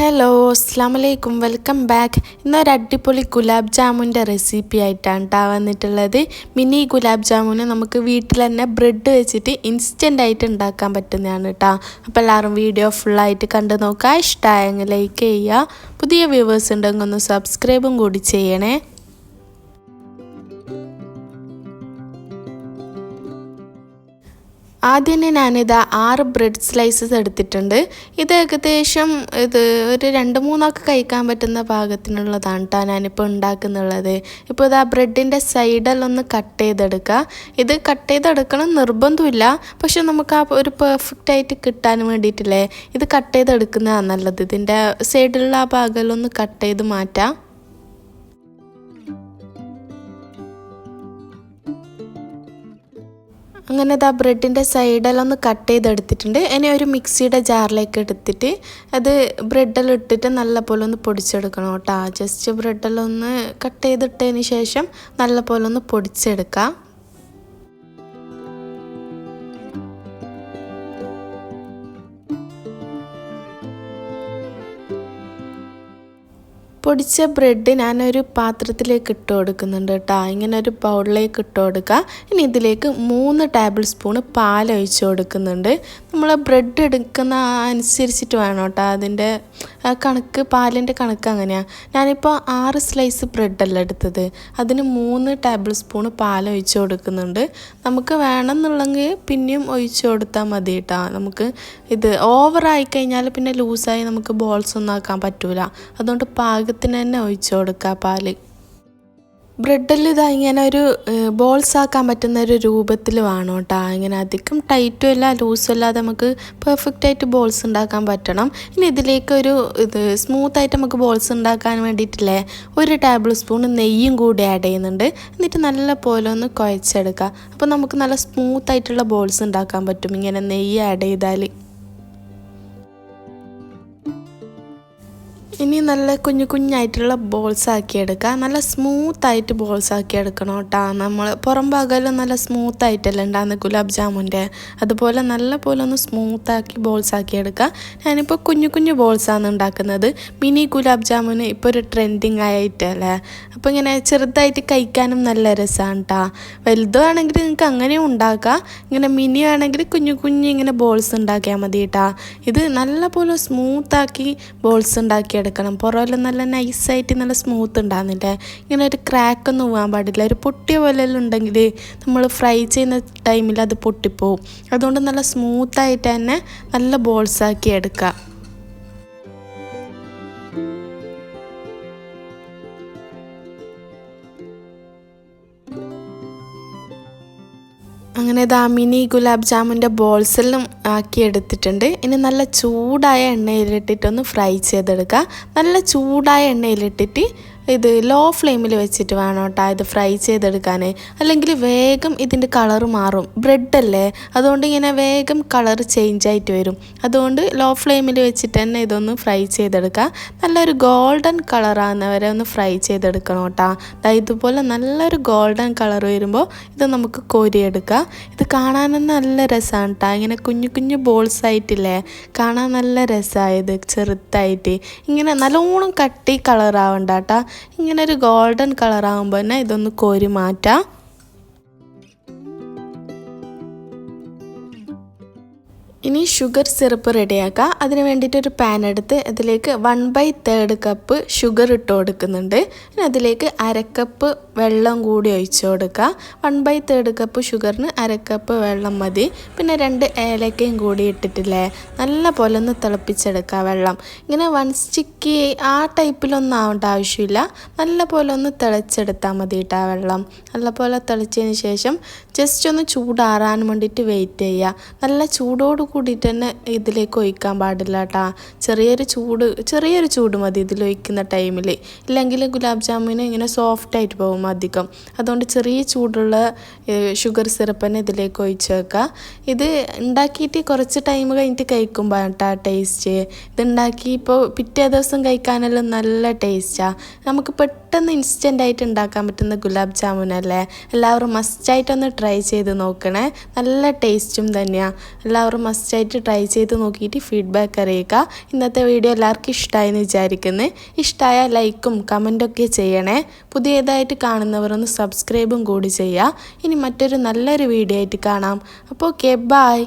Hello അസ്സാം വലൈക്കും welcome back ഇന്നൊരു അടിപൊളി ഗുലാബ് ജാമുന്റെ റെസിപ്പി ആയിട്ടാണ് കേട്ടോ വന്നിട്ടുള്ളത്. മിനി ഗുലാബ് ജാമുന് നമുക്ക് വീട്ടിൽ തന്നെ ബ്രെഡ് വെച്ചിട്ട് ഇൻസ്റ്റന്റ് ആയിട്ട് ഉണ്ടാക്കാൻ പറ്റുന്നതാണ് കേട്ടോ അപ്പോൾ എല്ലാവരും വീഡിയോ ഫുള്ളായിട്ട് കണ്ടു നോക്കുക. ഇഷ്ടമായെങ്കിൽ ലൈക്ക് ചെയ്യുക. പുതിയ വ്യൂവേഴ്സ് ഉണ്ടെങ്കിൽ ഒന്ന് സബ്സ്ക്രൈബും കൂടി ചെയ്യണേ. ആദ്യം തന്നെ ഞാനിത് ആറ് ബ്രെഡ് സ്ലൈസസ് എടുത്തിട്ടുണ്ട്. ഇത് ഏകദേശം ഇത് ഒരു രണ്ട് മൂന്നൊക്കെ കഴിക്കാൻ പറ്റുന്ന പാകത്തിനുള്ളതാണ് കേട്ടോ ഞാനിപ്പോൾ ഉണ്ടാക്കുന്നുള്ളത്. ഇപ്പോൾ ഇത് ആ ബ്രെഡിന്റെ സൈഡിലൊന്ന് കട്ട് ചെയ്തെടുക്കുക ഇത് കട്ട് ചെയ്തെടുക്കണം നിർബന്ധമില്ല. പക്ഷെ നമുക്ക് ആ ഒരു പെർഫെക്റ്റ് ആയിട്ട് കിട്ടാൻ വേണ്ടിയിട്ടില്ലേ? ഇത് കട്ട് ചെയ്തെടുക്കുന്നതാണ് നല്ലത്. ഇതിന്റെ സൈഡിലുള്ള ആ ഭാഗമെല്ലാം ഒന്ന് കട്ട് ചെയ്ത് മാറ്റാം. അങ്ങനെ ഇതാ ബ്രെഡിന്റെ സൈഡെല്ലാം ഒന്ന് കട്ട് ചെയ്തെടുത്തിട്ടുണ്ട്. ഇനി ഒരു മിക്സിയുടെ ജാറിലേക്ക് എടുത്തിട്ട് അത് ബ്രെഡെല്ലാം ഇട്ടിട്ട് നല്ല പോലെ ഒന്ന് പൊടിച്ചെടുക്കണം കേട്ടോ. ജസ്റ്റ് ബ്രെഡെല്ലാം ഒന്ന് കട്ട് ചെയ്തിട്ടതിന് ശേഷം നല്ലപോലെ ഒന്ന് പൊടിച്ചെടുക്കാം. പൊടിച്ച ബ്രെഡ് ഞാനൊരു പാത്രത്തിലേക്ക് ഇട്ട് കൊടുക്കുന്നുണ്ട് കേട്ടോ ഇങ്ങനെ ഒരു ബൗളിലേക്ക് ഇട്ട് കൊടുക്കുക ഇനി ഇതിലേക്ക് മൂന്ന് ടേബിൾ സ്പൂണ് പാൽ ഒഴിച്ച് കൊടുക്കുന്നുണ്ട്. നമ്മൾ ബ്രെഡ് എടുക്കുന്ന അനുസരിച്ചിട്ട് വേണം കേട്ടോ അതിന്റെ കണക്ക് പാലിന്റെ കണക്ക് അങ്ങനെയാണ് ഞാനിപ്പോൾ ആറ് സ്ലൈസ് ബ്രെഡല്ല എടുത്തത്. അതിന് മൂന്ന് ടേബിൾ സ്പൂണ് പാൽ ഒഴിച്ച് കൊടുക്കുന്നുണ്ട്. നമുക്ക് വേണമെന്നുള്ളെങ്കിൽ പിന്നെയും ഒഴിച്ച് കൊടുത്താൽ മതി കേട്ടോ നമുക്ക് ഇത് ഓവറായി കഴിഞ്ഞാൽ പിന്നെ ലൂസായി നമുക്ക് ബോൾസ് ഒന്നും ആക്കാൻ പറ്റൂല. അതുകൊണ്ട് പാകത്തിന് തന്നെ ഒഴിച്ചു കൊടുക്കുക പാൽ. ബ്രെഡിൽ ഇതാ ഇങ്ങനെ ഒരു ബോൾസ് ആക്കാൻ പറ്റുന്ന ഒരു രൂപത്തിൽ വേണം കേട്ടോ. ഇങ്ങനെ അധികം ടൈറ്റും അല്ല ലൂസും അല്ലാതെ നമുക്ക് പെർഫെക്റ്റ് ആയിട്ട് ബോൾസ് ഉണ്ടാക്കാൻ പറ്റണം. ഇനി ഇതിലേക്ക് ഒരു ഇത് സ്മൂത്ത് ആയിട്ട് നമുക്ക് ബോൾസ് ഉണ്ടാക്കാൻ വേണ്ടിയിട്ടില്ലേ ഒരു ടേബിൾ സ്പൂൺ നെയ്യും കൂടി ആഡ് ചെയ്യുന്നുണ്ട്. എന്നിട്ട് നല്ല പോലെ ഒന്ന് കുഴച്ചെടുക്കുക. അപ്പോൾ നമുക്ക് നല്ല സ്മൂത്ത് ആയിട്ടുള്ള ബോൾസ് ഉണ്ടാക്കാൻ പറ്റും ഇങ്ങനെ നെയ്യ് ആഡ് ചെയ്താൽ ഇനി നല്ല കുഞ്ഞു കുഞ്ഞായിട്ടുള്ള ബോൾസ് ആക്കി എടുക്കുക നല്ല സ്മൂത്ത് ആയിട്ട് ബോൾസ് ആക്കി എടുക്കണം കേട്ടോ. നമ്മൾ പുറം ഭാഗമെല്ലാം നല്ല സ്മൂത്ത് ആയിട്ടല്ലേ ഉണ്ടാകുന്ന ഗുലാബ് ജാമുന്റെ. അതുപോലെ നല്ല പോലെ ഒന്ന് സ്മൂത്ത് ആക്കി ബോൾസ് ആക്കി എടുക്കുക ഞാനിപ്പോൾ കുഞ്ഞു കുഞ്ഞു ബോൾസാണ് ഉണ്ടാക്കുന്നത്. മിനി ഗുലാബ് ജാമുന് ഇപ്പോൾ ഒരു ട്രെൻഡിങ് ആയിട്ടല്ലേ. അപ്പോൾ ഇങ്ങനെ ചെറുതായിട്ട് കഴിക്കാനും നല്ല രസമാണ് കേട്ടോ വലുതാണെങ്കിൽ നിങ്ങൾക്ക് അങ്ങനെയും ഉണ്ടാക്കാം. ഇങ്ങനെ മിനി ആണെങ്കിൽ കുഞ്ഞു കുഞ്ഞു ഇങ്ങനെ ബോൾസ് ഉണ്ടാക്കിയാൽ മതി കേട്ടോ ഇത് നല്ല പോലെ സ്മൂത്താക്കി ബോൾസ് ഉണ്ടാക്കിയെടുക്കാം എടുക്കണം പുറമെല്ലാം നല്ല നൈസായിട്ട് നല്ല സ്മൂത്ത് ഉണ്ടാകുന്നില്ലേ ഇങ്ങനെ ഒരു ക്രാക്കൊന്നും പോകാൻ പാടില്ല. ഒരു പൊട്ടിയ പോലെല്ലാം ഉണ്ടെങ്കിൽ നമ്മൾ ഫ്രൈ ചെയ്യുന്ന ടൈമിൽ അത് പൊട്ടിപ്പോവും. അതുകൊണ്ട് നല്ല സ്മൂത്തായിട്ട് തന്നെ നല്ല ബോൾസ് ആക്കി എടുക്കുക അങ്ങനെ ദാമിനി മിനി ഗുലാബ് ജാമുന്റെ ബോൾസെല്ലാം ആക്കി എടുത്തിട്ടുണ്ട്. ഇനി നല്ല ചൂടായ എണ്ണയിലിട്ടിട്ടൊന്ന് ഫ്രൈ ചെയ്തെടുക്കുക നല്ല ചൂടായ എണ്ണയിലിട്ടിട്ട് ഇത് ലോ ഫ്ലെയിമിൽ വെച്ചിട്ട് വേണം കേട്ടോ ഇത് ഫ്രൈ ചെയ്തെടുക്കാൻ അല്ലെങ്കിൽ വേഗം ഇതിന്റെ കളർ മാറും. ബ്രെഡല്ലേ അതുകൊണ്ട് ഇങ്ങനെ വേഗം കളർ ചേഞ്ച് ആയിട്ട് വരും. അതുകൊണ്ട് ലോ ഫ്ലെയിമിൽ വെച്ചിട്ട് തന്നെ ഇതൊന്ന് ഫ്രൈ ചെയ്തെടുക്കുക നല്ലൊരു ഗോൾഡൻ കളറാകുന്നവരെ ഒന്ന് ഫ്രൈ ചെയ്തെടുക്കണം കേട്ടോ ഇതുപോലെ നല്ലൊരു ഗോൾഡൻ കളർ വരുമ്പോൾ ഇത് നമുക്ക് കോരിയെടുക്കാം. ഇത് കാണാൻ നല്ല രസമാണ് കേട്ടോ ഇങ്ങനെ കുഞ്ഞു കുഞ്ഞു ബോൾസ് ആയിട്ടില്ലേ? കാണാൻ നല്ല രസമായത് ചെറുത്തായിട്ട് ഇങ്ങനെ നല്ലോണം കട്ടി കളറാവണ്ട കേട്ടോ ഇങ്ങനെ ഒരു ഗോൾഡൻ കളറാകുമ്പോൾ തന്നെ ഇതൊന്ന് കോരി മാറ്റാം. ഇനി ഷുഗർ സിറപ്പ് റെഡിയാക്കുക അതിന് വേണ്ടിയിട്ട് ഒരു പാൻ എടുത്ത് അതിലേക്ക് one by third cup sugar ഇട്ട് കൊടുക്കുന്നുണ്ട്. ഇനി അതിലേക്ക് അരക്കപ്പ് വെള്ളം കൂടി ഒഴിച്ചു കൊടുക്കുക വൺ ബൈ തേർഡ് കപ്പ് ഷുഗറിന് അരക്കപ്പ് വെള്ളം മതി. പിന്നെ രണ്ട് ഏലക്കയും കൂടി ഇട്ടിട്ടില്ലേ? നല്ല പോലെ ഒന്ന് തിളപ്പിച്ചെടുക്കുക വെള്ളം. ഇങ്ങനെ വൺ സ്റ്റിക്കി ആ ടൈപ്പിലൊന്നും ആവേണ്ട ആവശ്യമില്ല. നല്ല പോലെ ഒന്ന് തിളച്ചെടുത്താൽ മതി കേട്ടോ വെള്ളം. നല്ല പോലെ തിളച്ചതിന് ശേഷം ജസ്റ്റ് ഒന്ന് ചൂടാറാൻ വേണ്ടിയിട്ട് വെയിറ്റ് ചെയ്യുക നല്ല ചൂടോട് കൂടിയിട്ട് തന്നെ ഇതിലേക്ക് ഒഴിക്കാൻ പാടില്ല കേട്ടോ ചെറിയൊരു ചൂട് ചെറിയൊരു ചൂട് മതി ഇതിൽ ഒഴിക്കുന്ന ടൈമിൽ ഇല്ലെങ്കിൽ ഗുലാബ് ജാമുന് ഇങ്ങനെ സോഫ്റ്റ് ആയിട്ട് പോകും അധികം. അതുകൊണ്ട് ചെറിയ ചൂടുള്ള ഷുഗർ സിറപ്പ് തന്നെ ഇതിലേക്ക് ഒഴിച്ച് വെക്കുക ഇത് ഉണ്ടാക്കിയിട്ട് കുറച്ച് ടൈം കഴിഞ്ഞിട്ട് കഴിക്കുമ്പോൾ കേട്ടോ ടേസ്റ്റ് ഇത് ഉണ്ടാക്കി ഇപ്പോൾ പിറ്റേ ദിവസം കഴിക്കാനെല്ലാം നല്ല ടേസ്റ്റാണ് നമുക്ക് പെട്ടെന്ന് ഇൻസ്റ്റന്റ് ആയിട്ട് ഉണ്ടാക്കാൻ പറ്റുന്ന ഗുലാബ് ജാമുൻ അല്ലേ എല്ലാവരും മസ്റ്റായിട്ടൊന്ന് ട്രൈ ട്രൈ ചെയ്ത് നോക്കണേ. നല്ല ടേസ്റ്റും തന്നെയാണ് എല്ലാവരും മസ്റ്റായിട്ട് ട്രൈ ചെയ്ത് നോക്കിയിട്ട് ഫീഡ്ബാക്ക് അറിയിക്കുക ഇന്നത്തെ വീഡിയോ എല്ലാവർക്കും ഇഷ്ടമായെന്ന് വിചാരിക്കുന്നു. ഇഷ്ടമായ ലൈക്കും കമന്റൊക്കെ ചെയ്യണേ. പുതിയതായിട്ട് കാണുന്നവർ ഒന്ന് സബ്സ്ക്രൈബും കൂടി ചെയ്യുക. ഇനി മറ്റൊരു നല്ലൊരു വീഡിയോ ആയിട്ട് കാണാം. അപ്പോൾ ഓക്കെ ബായ്